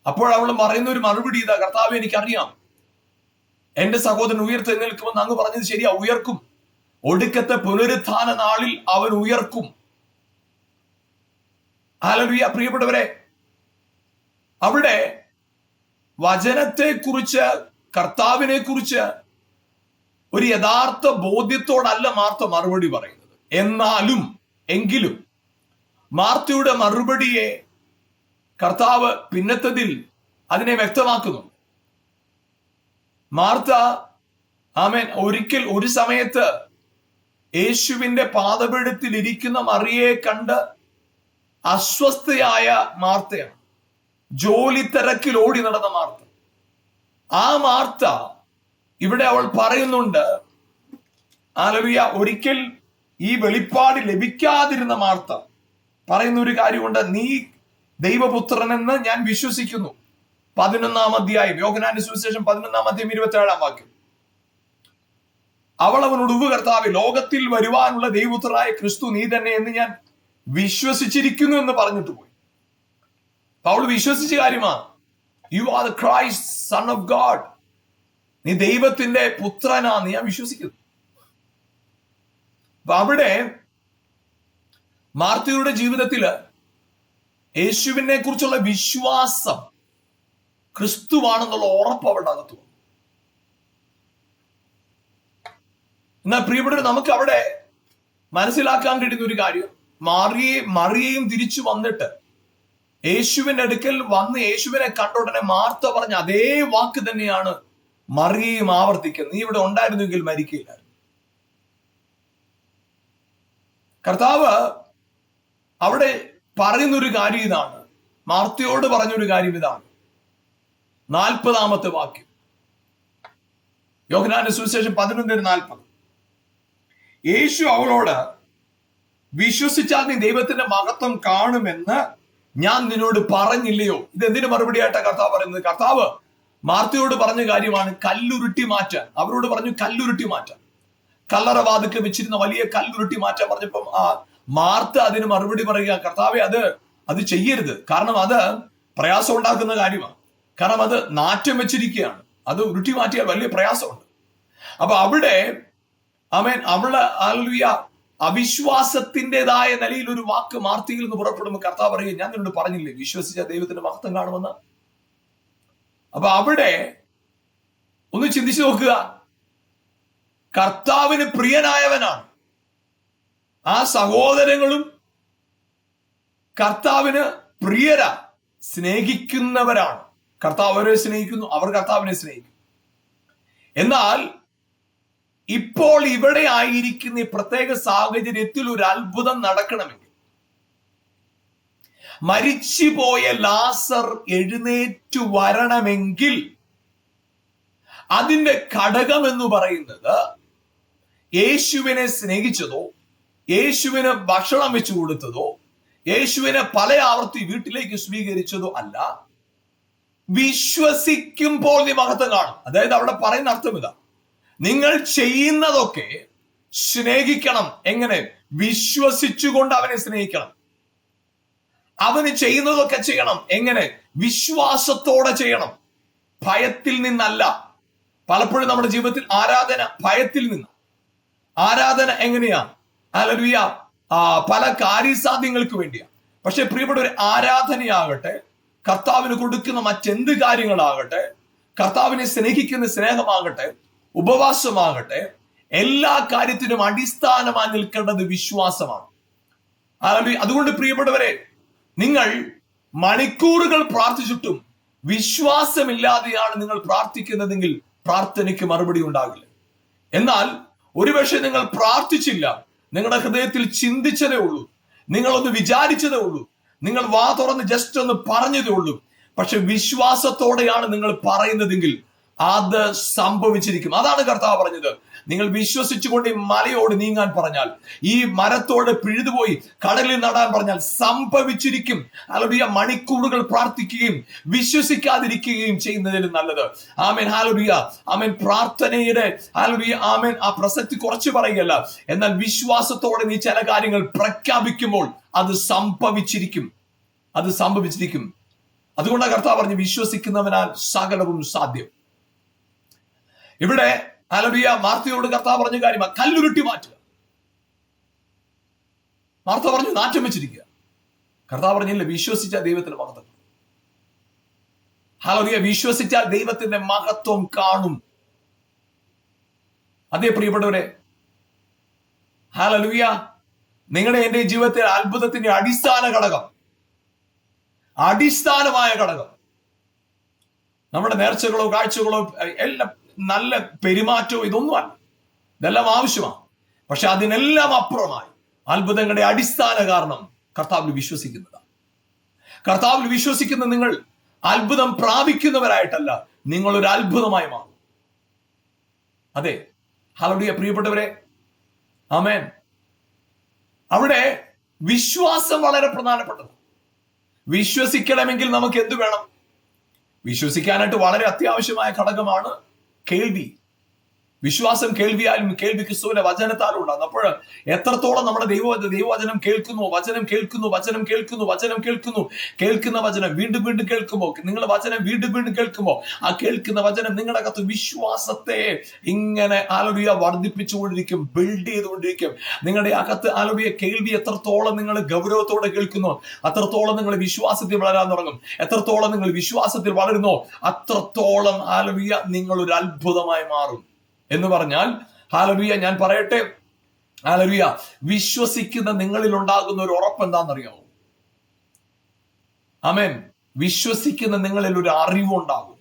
അപ്പോൾ അവൾ പറയുന്ന ഒരു മറുപടി ഇതാ. കർത്താവ് എനിക്കറിയാം. എന്റെ സഹോദരൻ ഉയർത്തെഴുന്നേൽക്കുമെന്ന് അങ്ങ് പറഞ്ഞത് ശരിയാ. ഉയർക്കും. ഒടുക്കത്തെ പുനരുത്ഥാന നാളിൽ അവൻ ഉയർക്കും. ആലലുയ പ്രിയപ്പെട്ടവരെ അവിടെ വചനത്തെ കുറിച്ച് കർത്താവിനെ കുറിച്ച് ഒരു യഥാർത്ഥ ബോധ്യത്തോടല്ല മാർത്ത മറുപടി പറയുന്നത്. എന്നാലും എങ്കിലും മാർത്തയുടെ മറുപടിയെ കർത്താവ് പിന്നത്തതിൽ അതിനെ വ്യക്തമാക്കുന്നു മാർത്ത ആമേൻ ഒരിക്കൽ ഒരു സമയത്ത് യേശുവിന്റെ പാതപീഠത്തിൽ ഇരിക്കുന്ന മറിയെ കണ്ട് അസ്വസ്ഥയായ മാർത്തയാണ്. ജോലി തിരക്കിൽ ഓടി നടന്ന മാർത്ത. ആ മാർത്ത ഇവിടെ അവൾ പറയുന്നുണ്ട് ആലവിയ ഒരിക്കൽ ഈ വെളിപ്പാട് ലഭിക്കാതിരുന്ന മാർത്ത പറയുന്ന ഒരു കാര്യമുണ്ട്. നീ ദൈവപുത്രനെന്ന് ഞാൻ വിശ്വസിക്കുന്നു. പതിനൊന്നാം അധ്യായം യോഗനാനുസുവിശേഷം പതിനൊന്നാം അധ്യായം ഇരുപത്തി ഏഴാം വാക്യം. അവൾ അവനോട് ഉവ് കർത്താവ് ലോകത്തിൽ വരുവാനുള്ള ദൈവപുത്രനായ ക്രിസ്തു നീ തന്നെ എന്ന് ഞാൻ വിശ്വസിച്ചിരിക്കുന്നു എന്ന് പറഞ്ഞിട്ട് പോയി. അവൾ വിശ്വസിച്ച കാര്യമാ you are the Christ son of God നീ ദൈവത്തിന്റെ പുത്രനാന്ന് ഞാൻ വിശ്വസിക്കുന്നു. അപ്പൊ അവിടെ മാർത്തിയുടെ ജീവിതത്തിൽ യേശുവിനെ കുറിച്ചുള്ള വിശ്വാസം ക്രിസ്തുവാണെന്നുള്ള ഉറപ്പ് അവളുടെ അകത്ത് എന്നാൽ പ്രിയപ്പെട്ടവർ നമുക്ക് അവിടെ മനസ്സിലാക്കാൻ കഴിയുന്ന ഒരു കാര്യം. മാറിയെ മറിയയും തിരിച്ചു വന്നിട്ട് യേശുവിന്റെ അടുക്കൽ വന്ന് യേശുവിനെ കണ്ട ഉടനെ മാർത്ത പറഞ്ഞ അതേ വാക്ക് തന്നെയാണ് മറിയയും ആവർത്തിക്കുന്നത്. നീ ഇവിടെ ഉണ്ടായിരുന്നെങ്കിൽ മരിക്കില്ലായിരുന്നു കർത്താവ് അവിടെ പറയുന്നൊരു കാര്യം ഇതാണ്. മാർത്തയോട് പറഞ്ഞൊരു കാര്യം ഇതാണ്. നാൽപ്പതാമത്തെ വാക്യം. യോഗനാന്റെ സുവിശേഷം പതിനൊന്നിന് നാൽപ്പത്. യേശു അവളോട് വിശ്വസിച്ചാൽ നീ ദൈവത്തിന്റെ മഹത്വം കാണുമെന്ന് ഞാൻ നിന്നോട് പറഞ്ഞില്ലയോ? ഇത് എന്തിനു മറുപടിയായിട്ടാ കർത്താവ് പറയുന്നത്? കർത്താവ് മാർത്തയോട് പറഞ്ഞ കാര്യമാണ് കല്ലുരുട്ടി മാറ്റാൻ. അവരോട് പറഞ്ഞു കല്ലുരുട്ടി മാറ്റാൻ. കല്ലറ വാതിക്കൽ വെച്ചിരുന്ന വലിയ കല്ലുരുട്ടി മാറ്റാൻ പറഞ്ഞപ്പം ആ മാർത്ത അതിന് മറുപടി പറയുക കർത്താവെ അത് അത് ചെയ്യരുത്. കാരണം അത് പ്രയാസം ഉണ്ടാക്കുന്ന കാര്യമാണ്. കാരണം അത് നാറ്റം വെച്ചിരിക്കുകയാണ്. അത് ഉരുട്ടി മാറ്റിയാൽ വലിയ പ്രയാസമുണ്ട്. അപ്പൊ അവിടെ അവൻ അവൾ ആൽവിയ അവിശ്വാസത്തിന്റെതായ നിലയിൽ ഒരു വാക്ക് മാർത്തിയിൽ നിന്ന് പുറപ്പെടുമ്പോൾ കർത്താവ് പറയുക ഞാൻ നിന്നോട് പറഞ്ഞില്ലേ വിശ്വസിച്ച ദൈവത്തിന്റെ മഹത്വം കാണുമെന്ന്? അപ്പൊ അവിടെ ഒന്ന് ചിന്തിച്ചു നോക്കുക. കർത്താവിന് പ്രിയനായവനാണ്. ആ സഹോദരങ്ങളും കർത്താവിന് പ്രിയര സ്നേഹിക്കുന്നവരാണ്. കർത്താവ് അവരെ സ്നേഹിക്കുന്നു അവർ കർത്താവിനെ സ്നേഹിക്കുന്നു എന്നാൽ ഇപ്പോൾ ഇവിടെ ആയിരിക്കുന്ന ഈ പ്രത്യേക സാഹചര്യത്തിൽ ഒരു അത്ഭുതം നടക്കണമെങ്കിൽ. മരിച്ചുപോയ ലാസർ എഴുന്നേറ്റു വരണമെങ്കിൽ അതിന്റെ ഘടകം എന്ന് പറയുന്നത് യേശുവിനെ സ്നേഹിച്ചതോ യേശുവിന് ഭക്ഷണം വെച്ചു കൊടുത്തതോ യേശുവിനെ പല ആവർത്തി വീട്ടിലേക്ക് സ്വീകരിച്ചതോ അല്ല. വിശ്വസിക്കുമ്പോൾ നീ മഹത്വം കാണും. അതായത് അവിടെ പറയുന്ന അർത്ഥം ഇതാ. നിങ്ങൾ ചെയ്യുന്നതൊക്കെ സ്നേഹിക്കണം. എങ്ങനെ? വിശ്വസിച്ചുകൊണ്ട് അവനെ സ്നേഹിക്കണം. അവന് ചെയ്യുന്നതൊക്കെ ചെയ്യണം. എങ്ങനെ? വിശ്വാസത്തോടെ ചെയ്യണം. ഭയത്തിൽ നിന്നല്ല. പലപ്പോഴും നമ്മുടെ ജീവിതത്തിൽ ആരാധന ഭയത്തിൽ നിന്ന്. ആരാധന എങ്ങനെയാ? അലലുയ പല കാര്യസാധ്യങ്ങൾക്ക് വേണ്ടിയാ. പക്ഷെ പ്രിയപ്പെട്ട ഒരു ആരാധനയാകട്ടെ കർത്താവിന് കൊടുക്കുന്ന മറ്റെന്ത് കാര്യങ്ങളാകട്ടെ കർത്താവിനെ സ്നേഹിക്കുന്ന സ്നേഹമാകട്ടെ ഉപവാസമാകട്ടെ എല്ലാ കാര്യത്തിനും അടിസ്ഥാനമായി നിൽക്കേണ്ടത് വിശ്വാസമാണ്. അതുകൊണ്ട് പ്രിയപ്പെട്ടവരെ നിങ്ങൾ മണിക്കൂറുകൾ പ്രാർത്ഥിച്ചിട്ടും വിശ്വാസമില്ലാതെയാണ് നിങ്ങൾ പ്രാർത്ഥിക്കുന്നതെങ്കിൽ പ്രാർത്ഥനയ്ക്ക് മറുപടി ഉണ്ടാകില്ല. എന്നാൽ ഒരുപക്ഷെ നിങ്ങൾ പ്രാർത്ഥിച്ചില്ല നിങ്ങളുടെ ഹൃദയത്തിൽ ചിന്തിച്ചതേ ഉള്ളൂ നിങ്ങളൊന്ന് വിചാരിച്ചതേ ഉള്ളൂ നിങ്ങൾ വാ തുറന്ന് ജസ്റ്റ് ഒന്ന് പറഞ്ഞതേ ഉള്ളൂ. പക്ഷെ വിശ്വാസത്തോടെയാണ് നിങ്ങൾ പറയുന്നതെങ്കിൽ അത് സംഭവിച്ചിരിക്കും. അതാണ് കർത്താവ് പറഞ്ഞത്. നിങ്ങൾ വിശ്വസിച്ചുകൊണ്ട് ഈ മലയോട് നീങ്ങാൻ പറഞ്ഞാൽ ഈ മരത്തോട് പിഴുതുപോയി കടലിൽ നടാൻ പറഞ്ഞാൽ സംഭവിച്ചിരിക്കും. അലബിയ മണിക്കൂറുകൾ പ്രാർത്ഥിക്കുകയും വിശ്വസിക്കാതിരിക്കുകയും ചെയ്യുന്നതിൽ നല്ലത്. ആമേൻ ഹാലബിയ ആമേൻ പ്രാർത്ഥനയുടെ ഹാലബിയ ആമേൻ. ആ പ്രസക്തി കുറച്ച് പറയുകയല്ല. എന്നാൽ വിശ്വാസത്തോടെ നീ ചില കാര്യങ്ങൾ പ്രഖ്യാപിക്കുമ്പോൾ അത് സംഭവിച്ചിരിക്കും. അത് സംഭവിച്ചിരിക്കും. അതുകൊണ്ടാണ് കർത്താവ് പറഞ്ഞു വിശ്വസിക്കുന്നവനാൽ സകലവും സാധ്യം. ഇവിടെ അലബിയ മാർത്തയോട് കർത്താവ് പറഞ്ഞ കാര്യമാ. കല്ലുരുട്ടി മാറ്റുക. മാർത്ത പറഞ്ഞു നാറ്റം വെച്ചിരിക്കുക. കർത്താവ് പറഞ്ഞില്ല വിശ്വസിച്ച ദൈവത്തിന്റെ മഹത്വം. ഹലോറിയ വിശ്വസിച്ചാൽ ദൈവത്തിന്റെ മഹത്വം കാണും. അതേ പ്രിയപ്പെട്ടവരെ ഹാലലുയ നിങ്ങളുടെ എന്റെ ജീവിതത്തിലെ അത്ഭുതത്തിന്റെ അടിസ്ഥാന ഘടകം. അടിസ്ഥാനമായ ഘടകം. നമ്മുടെ നേർച്ചകളോ കാഴ്ചകളോ എല്ലാം നല്ല പെരുമാറ്റവും ഇതൊന്നുമല്ല ഇതെല്ലാം ആവശ്യമാണ്. പക്ഷെ അതിനെല്ലാം അപ്പുറമായി അത്ഭുതങ്ങളുടെ അടിസ്ഥാന കാരണം കർത്താവിൽ വിശ്വസിക്കുന്നതാണ്. കർത്താവിൽ വിശ്വസിക്കുന്ന നിങ്ങൾ അത്ഭുതം പ്രാപിക്കുന്നവരായിട്ടല്ല നിങ്ങൾ ഒരു അത്ഭുതമായി മാറും. അതെ ഹലോഡിയ പ്രിയപ്പെട്ടവരെ. ആമേൻ. അവിടെ വിശ്വാസം വളരെ പ്രധാനപ്പെട്ടത്. വിശ്വസിക്കണമെങ്കിൽ നമുക്ക് എന്ത് വേണം? വിശ്വസിക്കാനായിട്ട് വളരെ അത്യാവശ്യമായ ഘടകമാണ് കേൾവി വിശ്വാസം കേൾവിയാലും കേൾവി ക്രിസ്തുവിന്റെ വചനത്താലും ഉണ്ടാകും. അപ്പോൾ എത്രത്തോളം നമ്മുടെ ദൈവ ദൈവവചനം കേൾക്കുന്നു വചനം കേൾക്കുന്നു വചനം കേൾക്കുന്നു വചനം കേൾക്കുന്നു. കേൾക്കുന്ന വചനം വീണ്ടും വീണ്ടും കേൾക്കുമ്പോൾ നിങ്ങൾ വചനം വീണ്ടും വീണ്ടും കേൾക്കുമ്പോൾ ആ കേൾക്കുന്ന വചനം നിങ്ങളുടെ അകത്ത് വിശ്വാസത്തെ ഇങ്ങനെ ആലോചിയ വർദ്ധിപ്പിച്ചുകൊണ്ടിരിക്കും ബിൽഡ് ചെയ്തുകൊണ്ടിരിക്കും. നിങ്ങളുടെ അകത്ത് ആലോചിയ കേൾവി എത്രത്തോളം നിങ്ങൾ ഗൗരവത്തോടെ കേൾക്കുന്നു അത്രത്തോളം നിങ്ങൾ വിശ്വാസത്തിൽ വളരാൻ തുടങ്ങും എത്രത്തോളം നിങ്ങൾ വിശ്വാസത്തിൽ വളരുന്നോ അത്രത്തോളം ആലോചിയ നിങ്ങൾ ഒരു അത്ഭുതമായി മാറും. എന്ന് പറഞ്ഞാൽ ഹാലലുയ ഞാൻ പറയട്ടെ. ഹാലലുയ വിശ്വസിക്കുന്ന നിങ്ങളിൽ ഉണ്ടാകുന്ന ഒരു ഉറപ്പ് എന്താണെന്നറിയാമോ അമേൻ വിശ്വസിക്കുന്ന നിങ്ങളിൽ ഒരു അറിവുണ്ടാകും.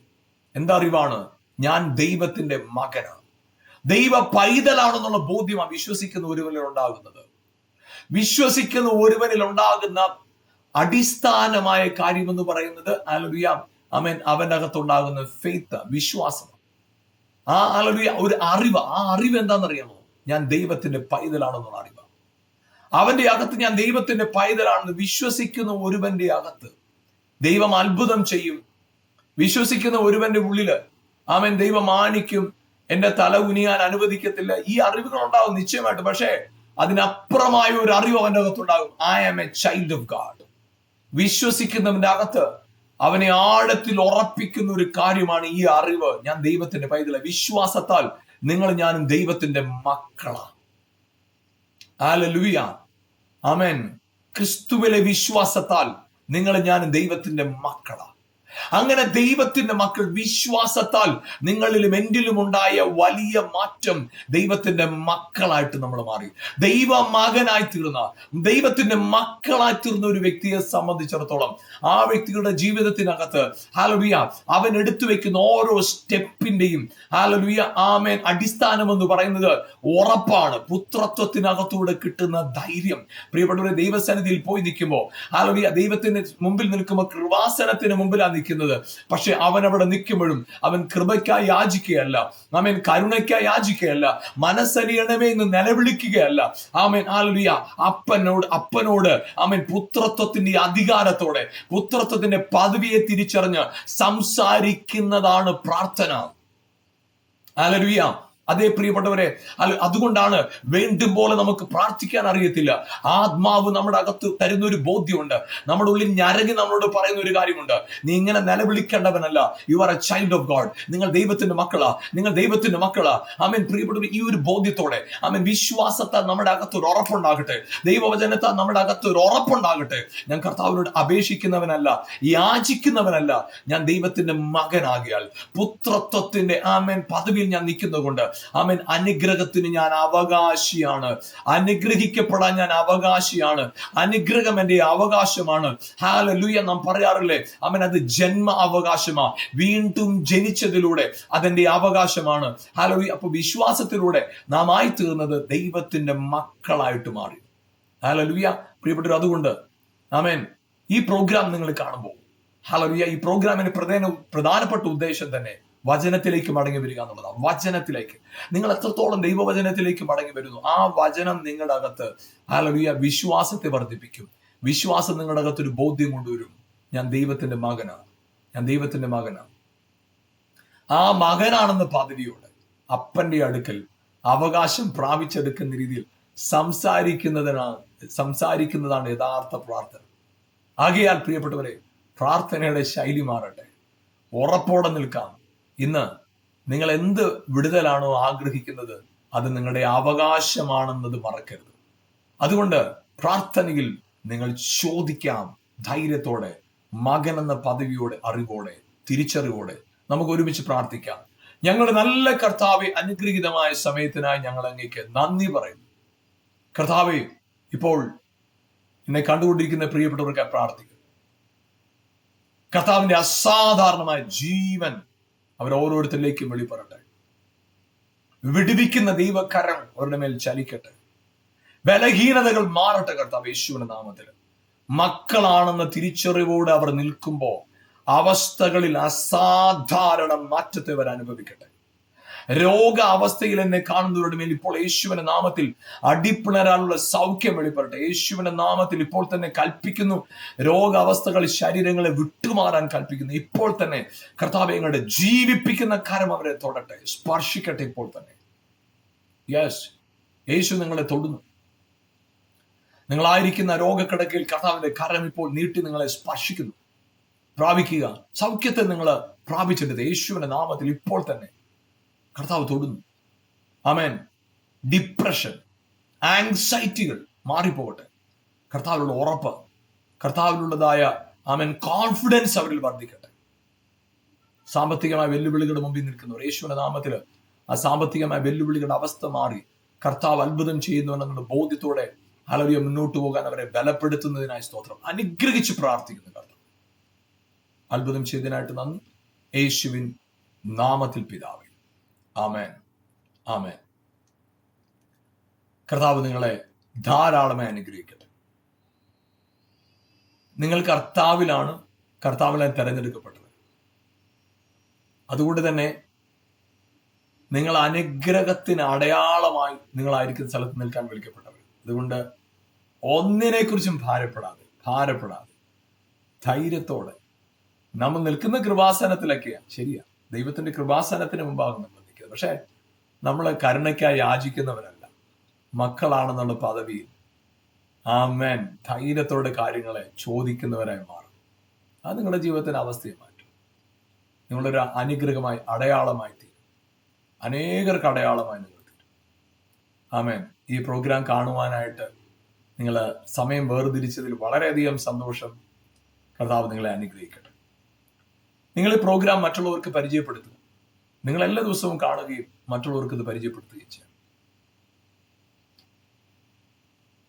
എന്താ അറിവാണ്? ഞാൻ ദൈവത്തിന്റെ മകനാണ്. ദൈവ പൈതലാണെന്നുള്ള ബോധ്യമാണ് വിശ്വസിക്കുന്ന ഒരുവനിൽ ഉണ്ടാകുന്നത്. വിശ്വസിക്കുന്ന ഒരുവനിൽ ഉണ്ടാകുന്ന അടിസ്ഥാനമായ കാര്യം എന്ന് പറയുന്നത് അലവിയ അമേൻ അവനകത്തുണ്ടാകുന്ന ഫെയ്ത്ത് വിശ്വാസം. ആ അളവിയ ഒരു അറിവ്. ആ അറിവ് എന്താണെന്നറിയാമോ? ഞാൻ ദൈവത്തിന്റെ പൈതലാണെന്നുള്ള അറിവ് അവന്റെ അകത്ത് ഞാൻ ദൈവത്തിന്റെ പൈതലാണെന്ന് വിശ്വസിക്കുന്ന ഒരുവന്റെ അകത്ത് ദൈവം അത്ഭുതം ചെയ്യും. വിശ്വസിക്കുന്ന ഒരുവന്റെ ഉള്ളിൽ അവൻ ദൈവം മാനിക്കും. എന്റെ തല ഉനിയാൻ അനുവദിക്കത്തില്ല. ഈ അറിവുകൾ ഉണ്ടാവും നിശ്ചയമായിട്ട്. പക്ഷേ അതിനപ്പുറമായ ഒരു അറിവ് അവന്റെ അകത്തുണ്ടാകും. I am a child of God വിശ്വസിക്കുന്നവന്റെ അകത്ത് അവനെ ആഴത്തിൽ ഉറപ്പിക്കുന്ന ഒരു കാര്യമാണ് ഈ അറിവ്. ഞാൻ ദൈവത്തിന്റെ പൈതല വിശ്വാസത്താൽ നിങ്ങൾ ഞാനും ദൈവത്തിന്റെ മക്കളാണ് ആലലുയ ക്രിസ്തുവിലെ വിശ്വാസത്താൽ നിങ്ങൾ ഞാനും ദൈവത്തിന്റെ മക്കളാണ് അങ്ങനെ ദൈവത്തിന്റെ മക്കൾ വിശ്വാസത്താൽ നിങ്ങളിലും എന്റിലും ഉണ്ടായ വലിയ മാറ്റം ദൈവത്തിന്റെ മക്കളായിട്ട് നമ്മൾ മാറി. ദൈവ മകനായി തീർന്ന ദൈവത്തിന്റെ മക്കളായി തീർന്ന ഒരു വ്യക്തിയെ സംബന്ധിച്ചിടത്തോളം ആ വ്യക്തിയുടെ ജീവിതത്തിനകത്ത് ഹാലലുയ അവൻ എടുത്തു വെക്കുന്ന ഓരോ സ്റ്റെപ്പിന്റെയും ഹാലലുയ ആമേൻ അടിസ്ഥാനം എന്ന് പറയുന്നത് ഉറപ്പാണ്. പുത്രത്വത്തിനകത്തൂടെ കിട്ടുന്ന ധൈര്യം. പ്രിയപ്പെട്ടവരെ ദൈവസന്നിധിയിൽ പോയി നിൽക്കുമ്പോൾ ഹാലലുയ ദൈവത്തിന് മുമ്പിൽ നിൽക്കുമ്പോൾ കൃപാസനത്തിന് മുമ്പിലാണ് നിൽക്കുന്നത് പക്ഷെ അവൻ അവിടെ നിൽക്കുമ്പോഴും അവൻ കൃപയ്ക്കായി യാചിക്കുകയല്ല. ആമേൻ കരുണയ്ക്കായി യാചിക്കുകയല്ല. മനസ്സരിയണമേ എന്ന് നിലവിളിക്കുകയല്ല. ആമേൻ ആലുയ അപ്പനോട് അപ്പനോട് ആമേൻ പുത്രത്വത്തിന്റെ അധികാരത്തോടെ പുത്രത്വത്തിന്റെ പദവിയെ തിരിച്ചറിഞ്ഞ് സംസാരിക്കുന്നതാണ് പ്രാർത്ഥന. ആലലുയ അതേ പ്രിയപ്പെട്ടവരെ അല്ല അതുകൊണ്ടാണ് വേണ്ടും പോലെ നമുക്ക് പ്രാർത്ഥിക്കാൻ അറിയത്തില്ല. ആത്മാവ് നമ്മുടെ അകത്ത് തരുന്ന ഒരു ബോധ്യമുണ്ട്. നമ്മുടെ ഉള്ളിൽ ഞരങ്ങി നമ്മളോട് പറയുന്ന ഒരു കാര്യമുണ്ട്. നീ ഇങ്ങനെ നിലവിളിക്കേണ്ടവനല്ല. You are a child of God നിങ്ങൾ ദൈവത്തിന്റെ മക്കളാ. നിങ്ങൾ ദൈവത്തിന്റെ മക്കളാ. ആമേൻ. പ്രിയപ്പെട്ടവർ ഈ ഒരു ബോധ്യത്തോടെ ആമേൻ വിശ്വാസത്താൽ നമ്മുടെ അകത്ത് ഒരു ഉറപ്പുണ്ടാകട്ടെ. ദൈവവചനത്താൽ നമ്മുടെ അകത്ത് ഒരു ഉറപ്പുണ്ടാകട്ടെ. ഞാൻ കർത്താവിനോട് അപേക്ഷിക്കുന്നവനല്ല യാചിക്കുന്നവനല്ല. ഞാൻ ദൈവത്തിന്റെ മകനാകിയാൽ പുത്രത്വത്തിന്റെ ആമേൻ പദവിയിൽ ഞാൻ നിൽക്കുന്നതുകൊണ്ട് ആമൻ. അനുഗ്രഹത്തിന് ഞാൻ അവകാശിയാണ്. അനുഗ്രഹിക്കപ്പെടാൻ ഞാൻ അവകാശിയാണ്. അനുഗ്രഹം എന്റെ അവകാശമാണ്. ഹാലലൂയ നാം പറയാറില്ലേ? അവൻ അത് ജന്മ അവകാശമാ. വീണ്ടും ജനിച്ചതിലൂടെ അതെന്റെ അവകാശമാണ്. ഹാലലൂയ അപ്പൊ വിശ്വാസത്തിലൂടെ നാം ആയി തീർന്നത് ദൈവത്തിന്റെ മക്കളായിട്ട് മാറി. ഹാലലൂയ പ്രിയപ്പെട്ടവർ അതുകൊണ്ട് ആമേൻ ഈ പ്രോഗ്രാം നിങ്ങൾ കാണുമ്പോൾ. ഹാലലൂയ ഈ പ്രോഗ്രാമിന് പ്രധാന പ്രധാനപ്പെട്ട ഉദ്ദേശം തന്നെ വചനത്തിലേക്ക് മടങ്ങി വരിക എന്നുള്ളതാണ്. വചനത്തിലേക്ക്. നിങ്ങൾ എത്രത്തോളം ദൈവവചനത്തിലേക്ക് മടങ്ങി വരുന്നു ആ വചനം നിങ്ങളുടെ അകത്ത് ഹലറിയ വിശ്വാസത്തെ വർദ്ധിപ്പിക്കും. വിശ്വാസം നിങ്ങളുടെ ഒരു ബോധ്യം കൊണ്ടുവരും. ഞാൻ ദൈവത്തിന്റെ മകനാണ്. ഞാൻ ദൈവത്തിന്റെ മകനാണ്. ആ മകനാണെന്ന് പദവിയോട് അപ്പന്റെ അടുക്കൽ അവകാശം പ്രാപിച്ചെടുക്കുന്ന രീതിയിൽ സംസാരിക്കുന്നതിനാണ് സംസാരിക്കുന്നതാണ് യഥാർത്ഥ പ്രാർത്ഥന. ആകയാൽ പ്രിയപ്പെട്ടവരെ പ്രാർത്ഥനയുടെ ശൈലി മാറട്ടെ. ഉറപ്പോടെ നിൽക്കാം. ഇന്ന് നിങ്ങൾ എന്ത് വിടുതലാണോ ആഗ്രഹിക്കുന്നത് അത് നിങ്ങളുടെ അവകാശമാണെന്നത് മറക്കരുത്. അതുകൊണ്ട് പ്രാർത്ഥനയിൽ നിങ്ങൾ ചോദിക്കാം ധൈര്യത്തോടെ മകൻ എന്ന പദവിയോടെ അറിവോടെ തിരിച്ചറിവോടെ നമുക്ക് ഒരുമിച്ച് പ്രാർത്ഥിക്കാം. ഞങ്ങളുടെ നല്ല കർത്താവെ അനുഗ്രഹീതമായ സമയത്തിനായി ഞങ്ങൾ അങ്ങേക്ക് നന്ദി പറയുന്നു. കർത്താവെ ഇപ്പോൾ എന്നെ കണ്ടുകൊണ്ടിരിക്കുന്ന പ്രിയപ്പെട്ടവർക്ക് പ്രാർത്ഥിക്കുന്നു. കർത്താവിന്റെ അസാധാരണമായ ജീവൻ അവർ ഓരോരുത്തരിലേക്കും വെളിപ്പെടട്ടെ. വിടിവിക്കുന്ന ദൈവകരം അവരുടെ മേൽ ചലിക്കട്ടെ. ബലഹീനതകൾ മാറട്ടെ കർത്താവ് യേശുവിന്റെ നാമത്തിൽ. മക്കളാണെന്ന തിരിച്ചറിവോടെ അവർ നിൽക്കുമ്പോൾ അവസ്ഥകളിൽ അസാധാരണ മാറ്റത്തെ അവർ അനുഭവിക്കട്ടെ രോഗ അവസ്ഥയിൽ എന്നെ കാണുന്നവരുടെ മേൽ ഇപ്പോൾ യേശുവിന്റെ നാമത്തിൽ അടിപ്പിണരാനുള്ള സൗഖ്യം വെളിപ്പെടട്ടെ. യേശുവിന്റെ നാമത്തിൽ ഇപ്പോൾ തന്നെ കൽപ്പിക്കുന്നു. രോഗാവസ്ഥകൾ ശരീരങ്ങളെ വിട്ടുമാറാൻ കൽപ്പിക്കുന്നു. ഇപ്പോൾ തന്നെ കർത്താവയങ്ങളുടെ ജീവിപ്പിക്കുന്ന കരം അവരെ തൊടട്ടെ. സ്പർശിക്കട്ടെ ഇപ്പോൾ തന്നെ. യെസ് യേശു നിങ്ങളെ തൊടുന്നു. നിങ്ങളായിരിക്കുന്ന രോഗക്കിടക്കയിൽ കർത്താവിന്റെ കരം ഇപ്പോൾ നീട്ടി നിങ്ങളെ സ്പർശിക്കുന്നു. പ്രാപിക്കുക. സൗഖ്യത്തെ നിങ്ങൾ പ്രാപിച്ചിട്ടുണ്ട് യേശുവിന്റെ നാമത്തിൽ ഇപ്പോൾ തന്നെ കർത്താവ് തൊടുന്നു. ആമേൻ. ഡിപ്രഷൻ ആങ്സൈറ്റികൾ മാറിപ്പോകട്ടെ. കർത്താവിലുള്ള ഉറപ്പ് കർത്താവിലുള്ളതായ ആമേൻ കോൺഫിഡൻസ് അവരിൽ വർദ്ധിക്കട്ടെ. സാമ്പത്തികമായ വെല്ലുവിളികളുടെ മുമ്പിൽ നിൽക്കുന്നവർ യേശുവിന്റെ നാമത്തിൽ ആ സാമ്പത്തികമായ വെല്ലുവിളികളുടെ അവസ്ഥ മാറി കർത്താവ് അത്ഭുതം ചെയ്യുന്നുവെന്നുള്ള ബോധ്യത്തോടെ അലറിയ മുന്നോട്ട് പോകാൻ അവരെ ബലപ്പെടുത്തുന്നതിനായി സ്തോത്രം. അനുഗ്രഹിച്ച് പ്രാർത്ഥിക്കുന്നു കർത്താവ്. അത്ഭുതം ചെയ്തതിനായിട്ട് നന്ദി. യേശുവിൻ നാമത്തിൽ പിതാവേ. ആമേൻ. ആമേൻ. കർത്താവ് നിങ്ങളെ ധാരാളമായി അനുഗ്രഹിക്കട്ടെ. നിങ്ങൾ കർത്താവിലാണ് കർത്താവിനെ തെരഞ്ഞെടുക്കപ്പെട്ടത്. അതുകൊണ്ട് തന്നെ നിങ്ങൾ അനുഗ്രഹത്തിന് അടയാളമായി നിങ്ങളായിരിക്കുന്ന സ്ഥലത്ത് നിൽക്കാൻ വിളിക്കപ്പെട്ടവർ. അതുകൊണ്ട് ഒന്നിനെ കുറിച്ചും ഭാരപ്പെടാതെ ഭാരപ്പെടാതെ ധൈര്യത്തോടെ നമ്മൾ നിൽക്കുന്ന കൃപാസനത്തിലൊക്കെയാണ്. ശരിയാ. ദൈവത്തിന്റെ കൃപാസനത്തിന് മുമ്പാകും നമ്മൾ നിൽക്കുന്നത് പക്ഷെ നമ്മൾ കരുണയ്ക്കായി യാചിക്കുന്നവരല്ല. മക്കളാണെന്നുള്ള പദവിയിൽ ആമേൻ ധൈര്യത്തോടെ കാര്യങ്ങളെ ചോദിക്കുന്നവരായി മാറും. അത് നിങ്ങളുടെ ജീവിതത്തിന്റെ അവസ്ഥയെ മാറ്റും. നിങ്ങളൊരു അനുഗ്രഹമായി അടയാളമായി തീരും. അനേകർക്ക് അടയാളമായി നിങ്ങൾ തീരും. ആമേൻ. ഈ പ്രോഗ്രാം കാണുവാനായിട്ട് നിങ്ങൾ സമയം വേർതിരിച്ചതിൽ വളരെയധികം സന്തോഷം. കർത്താവ് നിങ്ങളെ അനുഗ്രഹിക്കട്ടെ. നിങ്ങൾ ഈ പ്രോഗ്രാം മറ്റുള്ളവർക്ക് പരിചയപ്പെടുത്തുക. നിങ്ങൾ എല്ലാ ദിവസവും കാണുകയും മറ്റുള്ളവർക്ക് ഇത് പരിചയപ്പെടുത്തുകയും ചെയ്യണം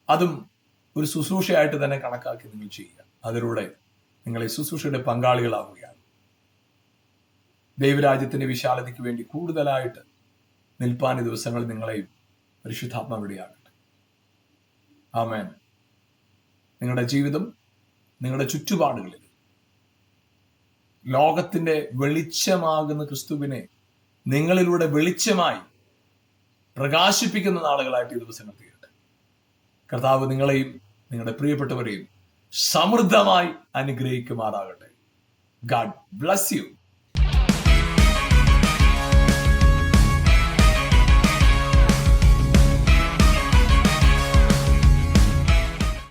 അതും ഒരു ശുശ്രൂഷയായിട്ട് തന്നെ കണക്കാക്കി നിങ്ങൾ ചെയ്യുക. അതിലൂടെ നിങ്ങളെ ശുശ്രൂഷയുടെ പങ്കാളികളാവുകയാണ്. ദൈവരാജ്യത്തിന്റെ വിശാലതയ്ക്ക് വേണ്ടി കൂടുതലായിട്ട് നിൽപ്പാൻ ഈ ദിവസങ്ങളിൽ നിങ്ങളെയും പരിശുദ്ധാത്മാവിടെയാകട്ടെ. ആമേൻ. നിങ്ങളുടെ ജീവിതം നിങ്ങളുടെ ചുറ്റുപാടുകളിൽ ലോകത്തിന്റെ വെളിച്ചമാകുന്ന ക്രിസ്തുവിനെ നിങ്ങളിലൂടെ വെളിച്ചമായി പ്രകാശിപ്പിക്കുന്ന നാളുകളായിട്ട് ഈ ദിവസങ്ങൾ തീരട്ടെ കർത്താവ് നിങ്ങളെയും നിങ്ങളുടെ പ്രിയപ്പെട്ടവരെയും സമൃദ്ധമായി അനുഗ്രഹിക്കുമാറാകട്ടെ. God bless you